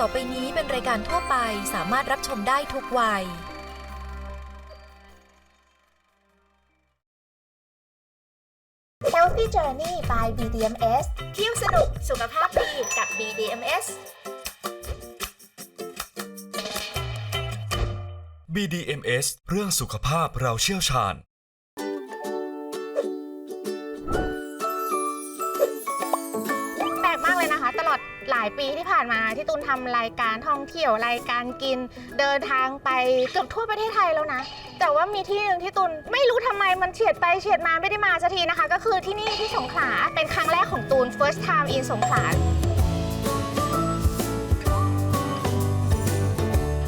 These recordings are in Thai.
ต่อไปนี้เป็นรายการทั่วไปสามารถรับชมได้ทุกวัย Healthy Journey by BDMS เที่ยวสนุกสุขภาพดีกับ BDMS BDMS เรื่องสุขภาพเราเชี่ยวชาญ ดหลายปีที่ผ่านมาที่ตูนทำรายการท่องเที่ยวรายการกิน เดินทางไปเกือบทั่วประเทศไทยแล้วนะ แต่ว่ามีที่หนึ่งที่ตูนไม่รู้ทำไมมันเฉียดไปเฉียดมาไม่ได้มาสักทีนะคะ ก็คือที่นี่ที่สงขลาเป็นครั้งแรกของตูน first time in สงขลา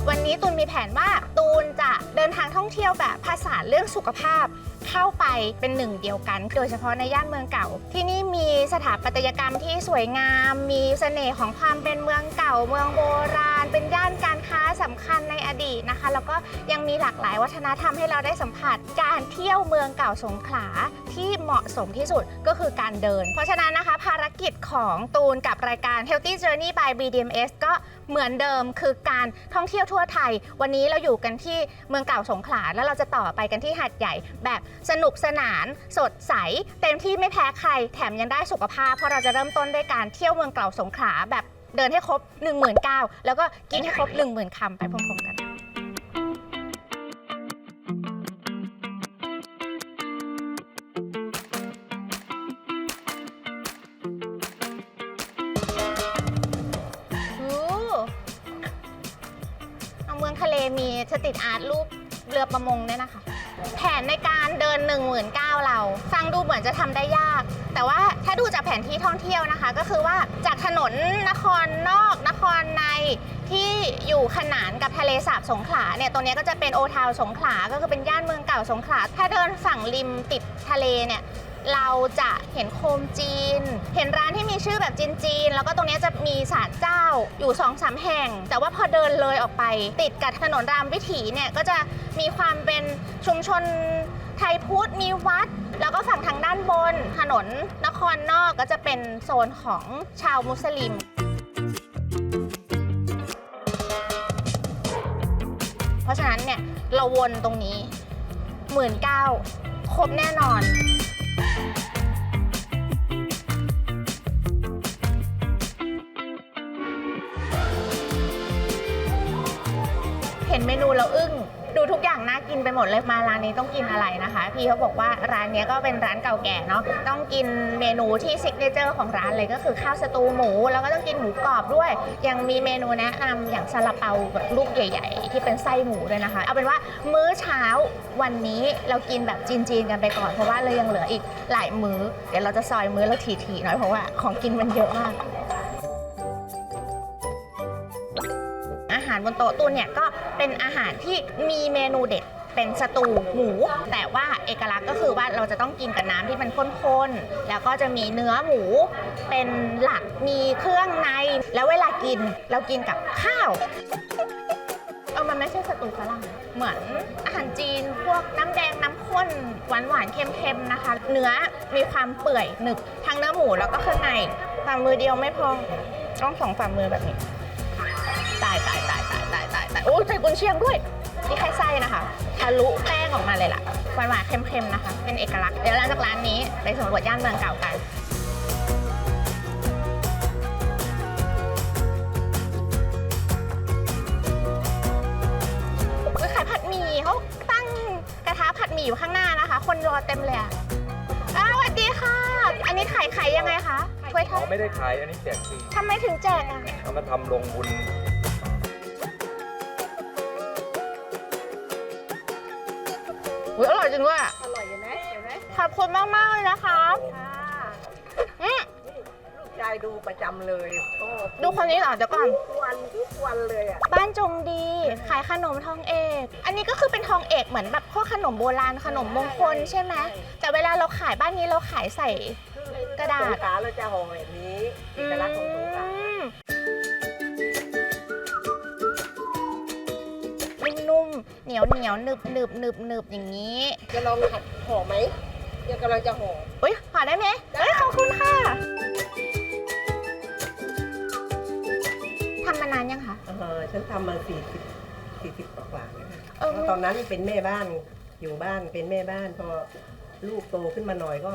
วันนี้ตูนมีแผนว่า ตูนจะเดินทางท่องเที่ยวแบบภาษานเรื่องสุขภาพเข้าไปเป็นหนึ่งเดียวกัน โดยเฉพาะในย่านเมืองเก่า ที่นี่มีสถาปัตยกรรมที่สวยงาม มีเสน่ห์ของความเป็นเมืองเก่า เมืองโบราณ เป็นย่านการค้าสำคัญในอดีตนะคะ แล้วก็ยังมีหลากหลายวัฒนธรรมให้เราได้สัมผัส การเที่ยวเมืองเก่าสงขลาที่เหมาะสมที่สุดก็คือการเดิน เพราะฉะนั้นนะคะ ภารกิจของตูนกับรายการ Healthy Journey by BDMS ก็เหมือนเดิมคือการท่องเที่ยวทั่วไทย วันนี้เราอยู่กันที่เมืองเก่าสงขลาแล้วเราจะต่อไปกันที่หัดใหญ่ แบบสนุกสนานสดใส เต็มที่ไม่แพ้ใครแถมยังได้สุขภาพ เพราะเราจะเริ่มต้นด้วยการเที่ยวเมืองเก่าสงขลาแบบเดินให้ครบ 1 9 0 0 0แล้วก็กินให้ครบ 1 0,000คำไปพร้อมๆกัน มีสตรีทอาร์ตรูปเรือประมงเนี่ยนะคะ แผนในการเดิน 1 9 0 0 0เรา ฟังดูเหมือนจะทำได้ยาก แต่ว่าถ้าดูจากแผนที่ท่องเที่ยวนะคะ ก็คือว่าจากถนนนครนอก นครในที่อยู่ขนานกับทะเลสาบสงขลาเนี่ยตรงเนี้ยก็จะเป็นโอทาวสงขลาก็คือเป็นย่านเมืองเก่าสงขลาถ้าเดินฝั่งริมติดทะเลเนี่ย เราจะเห็นโคมจีน เห็นร้านที่มีชื่อแบบจีนจีนแล้วก็ตรงนี้จะมีศาลเจ้าอยู่2อสาแห่ง แต่ว่าพอเดินเลยออกไป ติดกับถนนรามวิถีเนี่ยก็จะมีความเป็นชุมชนไทยพุทธมีวัด แล้วก็ฝั่งทางด้านบน ถนนนครนอกก็จะเป็นโซนของชาวมุสลิมเพราะฉะนั้นเนี่ยเราวนตรงนี้หมื่นเก้าครบแน่นอน ห็นเมนูแล้วอึ้ง ดูทุกอย่างน่ากินไปหมดเลยมาร้านนี้ต้องกินอะไรนะคะ พี่เขาบอกว่าร้านเนี้ยก็เป็นร้านเก่าแก่เนาะต้องกินเมนูที่ซิกเนเจอร์ของร้านเลยก็คือข้าวสตูหมู แล้วก็ต้องกินหมูกรอบด้วย ยังมีเมนูแนะนำอย่างซาลาเปาแบบลูกใหญ่ ๆ ที่เป็นไส้หมูด้วยนะคะ เอาเป็นว่ามื้อเช้าวันนี้เรากินแบบจีนๆกันไปก่อนเพราะว่าเลยยังเหลืออีกหลายมื้อ เดี๋ยวเราจะซอยมื้อละทีๆหน่อยเพราะว่าของกินมันเยอะมาการบนโต๊ะตูนเนี่ยก็เป็นอาหารที่มีเมนูเด็ดเป็นสตูหมู แต่ว่าเอกลักษณ์ก็คือว่าเราจะต้องกินกับน้ำที่มันข้นๆ แล้วก็จะมีเนื้อหมูเป็นหลักมีเครื่องใน แล้วเวลากินเรากินกับข้าวเออมันไม่ใช่สตูฝรั่งเหมือนอาหารจีนพวกน้ำแดงน้ำข้นหวานๆเค็มๆนะคะ เนื้อมีความเปื่อยหนึบทั้งเนื้อหมูแล้วก็เครื่องในฝ่ามือเดียวไม่พอต้องสองฝ่ามือแบบนี้ ตายตายตายตายตายตายตายโอ้ยใส่กุนเชียงด้วยนี่แค่ไส้นะคะทะลุแป้งออกมาเลยล่ะหวานหวานเค็มๆนะคะ เป็นเอกลักษณ์เดี๋ยวหลังจากร้านนี้ไปสำรวจย่านเมืองเก่ากันอุ๊ยขายผัดหมี่เขาตั้งกระทะผัดหมี่อยู่ข้างหน้านะคะ คนรอเต็มเลยอะอ้าวสวัสดีค่ะ อันนี้ขายขายยังไงคะช่วยทออ๋ดอไม่ได้ขายอันนี้แจกฟรีทำไมถึงแจกอะเอามาทำลงบุญ อุ๊ยอร่อยจริงด้วยอะอร่อยเห็นไหมเห็นไหมขอบคุณมากมากๆเลยนะคะค่ะอืมลูกชายดูประจำเลยโอ้ดูคนนี้เหรอเดี๋ยวก่อน ทุกวันทุกวันเลยอะบ้านจงดีขายขนมทองเอก อันนี้ก็คือเป็นทองเอกเหมือนแบบพวกขนมโบราณขนมมงคลใช่ไหมแต่เวลาเราขายบ้านนี้เราขายใส่กระดาษ สงขลาเราจะห่อแบบนี้เอกลักษณ์ นุ่มๆเหนียวเหนียวๆหนึบหนึบหนึบหนึบอย่างนี้จะลองหัดห่อไหมเดี๋ยวกำลังจะห่อ อุ้ยขอได้ไหมเอ้ยขอบคุณค่ะทำมานานยังคะฉันทำมาสี่สิบสี่สิบกว่าๆนะคะเออ แล้วตอนนั้นเป็นแม่บ้านอยู่บ้านเป็นแม่บ้านพอลูกโตขึ้นมาหน่อยก็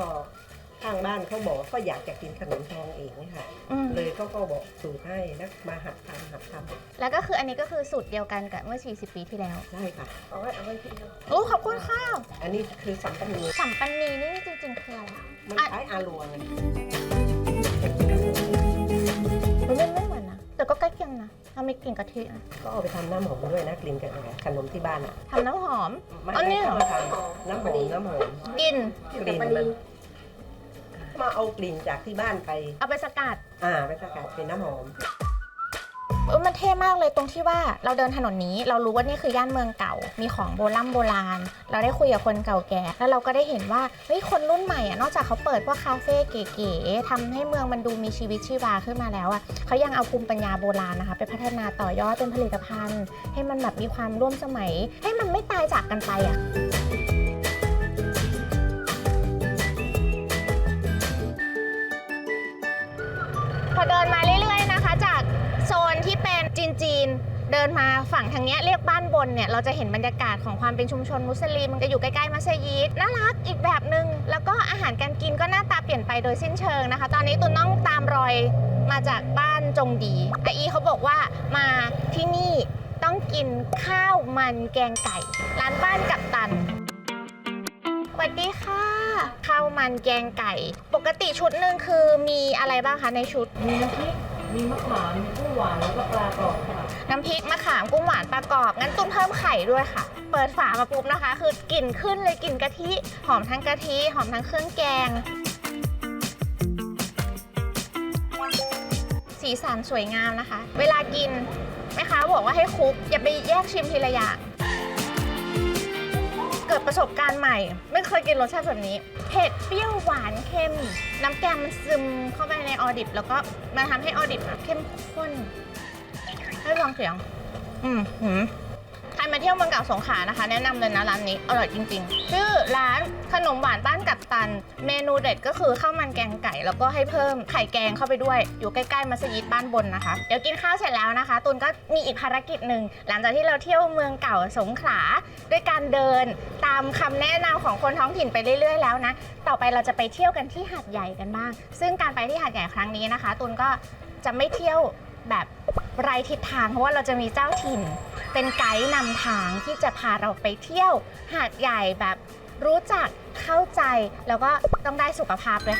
ข้างบ้านเขาบอกก็อยากจะกินขนมทองเองค่ะ อืมเลยเขาก็บอกสูตรให้แล้วมาหัดทำหัดทำแล้วก็คืออันนี้ก็คือสูตรเดียวกันกับเมื่อ 40 ปีที่แล้วได้ค่ะเอาไว้เอาไว้ที่นี่โอ้ขอบคุณค่ะ อันนี้คือสัมปันนีสัมปันนีนี่จริงๆคืออะไรคะมันอะคล้ายอาลวงอะมันไม่ไม่เหมือนนะ แต่ก็ใกล้เคียงนะทำมีกลิ่นกะทินะก็เอาไปทำน้ำหอมด้วยนะกลิ่นกับขนมที่บ้านอะทำน้ำหอม ไม่อันนี้ไม่เหรอ ทำทำน้ำหอมน้ำหอมกลิ่นกลิ่นมัน มาเอากลิ่นจากที่บ้านไป เอาไปสกัดอ่าไปสกัดเป็นน้ำหอม เออมันเท่มากเลยตรงที่ว่าเราเดินถนนนี้ เรารู้ว่านี่คือย่านเมืองเก่า มีของโบราณโบราณ เราได้คุยกับคนเก่าแก่ แล้วเราก็ได้เห็นว่าเฮ้ยคนรุ่นใหม่อะนอกจากเขาเปิดพวกคาเฟ่เก๋ๆทำให้เมืองมันดูมีชีวิตชีวาขึ้นมาแล้วอะเขายังเอาภูมิปัญญาโบราณนะคะ ไปพัฒนาต่อยอดเป็นผลิตภัณฑ์ ให้มันแบบมีความร่วมสมัย ให้มันไม่ตายจากกันไปอะ อเดินมาเรื่อยๆนะคะ จากโซนที่เป็นจีนจีนๆเดินมาฝั่งทางเนี้ยเรียกบ้านบนเนี่ยเราจะเห็นบรรยากาศของความเป็นชุมชนมุสลิมมันก็อยู่ใกล้ๆมัสยิดน่ารักอีกแบบหนึ่งแล้วก็อาหารการกินก็หน้าตาเปลี่ยนไปโดยสิ้นเชิงนะคะ ตอนนี้ตุนต้องตามรอยมาจากบ้านจงดีอาอีเขาบอกว่ามาที่นี่ต้องกินข้าวมันแกงไก่ ร้านบ้านกับตันสวัสดีค่ะาวมันแกงไก่ ปกติชุดหนึ่งคือมีอะไรบ้างคะในชุด มีน้ำพริก มีมะขาม มีกุ้งหวาน แล้วก็ปลากรอบค่ะ น้ำพริกมะขามกุ้งหวานปลากรอบ งั้นตุ้มเพิ่มไข่ด้วยค่ะ เปิดฝามาปุ๊บนะคะ คือกลิ่นขึ้นเลยกลิ่นกะทิหอมทั้งกะทิหอมทั้งเครื่องแกง สีสันสวยงามนะคะ เวลากินแม่ค้าบอกว่าให้คลุกอย่าไปแยกชิมทีละอย่างเกิดประสบการณ์ใหม่ ไม่เคยกินรสชาติแบบนี้ เผ็ดเปรี้ยวหวานเค็ม น้ำแกงมันซึมเข้าไปในออดิบ แล้วก็มาทำให้ออดิบเข้มข้นให้ลองเสียง อืมหืม รมาเที่ยวเมืองเก่าสงขลานะคะ แนะนำเลยนะร้านนี้อร่อยจริงๆ ชื่อร้านขนมหวานบ้านกับตัน เมนูเด็ดก็คือข้าวมันแกงไก่ แล้วก็ให้เพิ่มไข่แกงเข้าไปด้วย อยู่ใกล้ๆมัสยิดบ้านบนนะคะ เดี๋ยวกินข้าวเสร็จแล้วนะคะ ตูนก็มีอีกภารกิจหนึ่งหลังจากที่เราเที่ยวเมืองเก่าสงขลาด้วยการเดินตามคำแนะนำของคนท้องถิ่นไปเรื่อย ๆ แล้วนะ ต่อไปเราจะไปเที่ยวกันที่หาดใหญ่กันบ้าง ซึ่งการไปที่หาดใหญ่ครั้งนี้นะคะ ตูนก็จะไม่เที่ยว แบบไร้ทิศทางเพราะว่าเราจะมีเจ้าถิ่น เป็นไกด์นำทางที่จะพาเราไปเที่ยวหาดใหญ่แบบรู้จักเข้าใจแล้วก็ต้องได้สุขภาพด้วย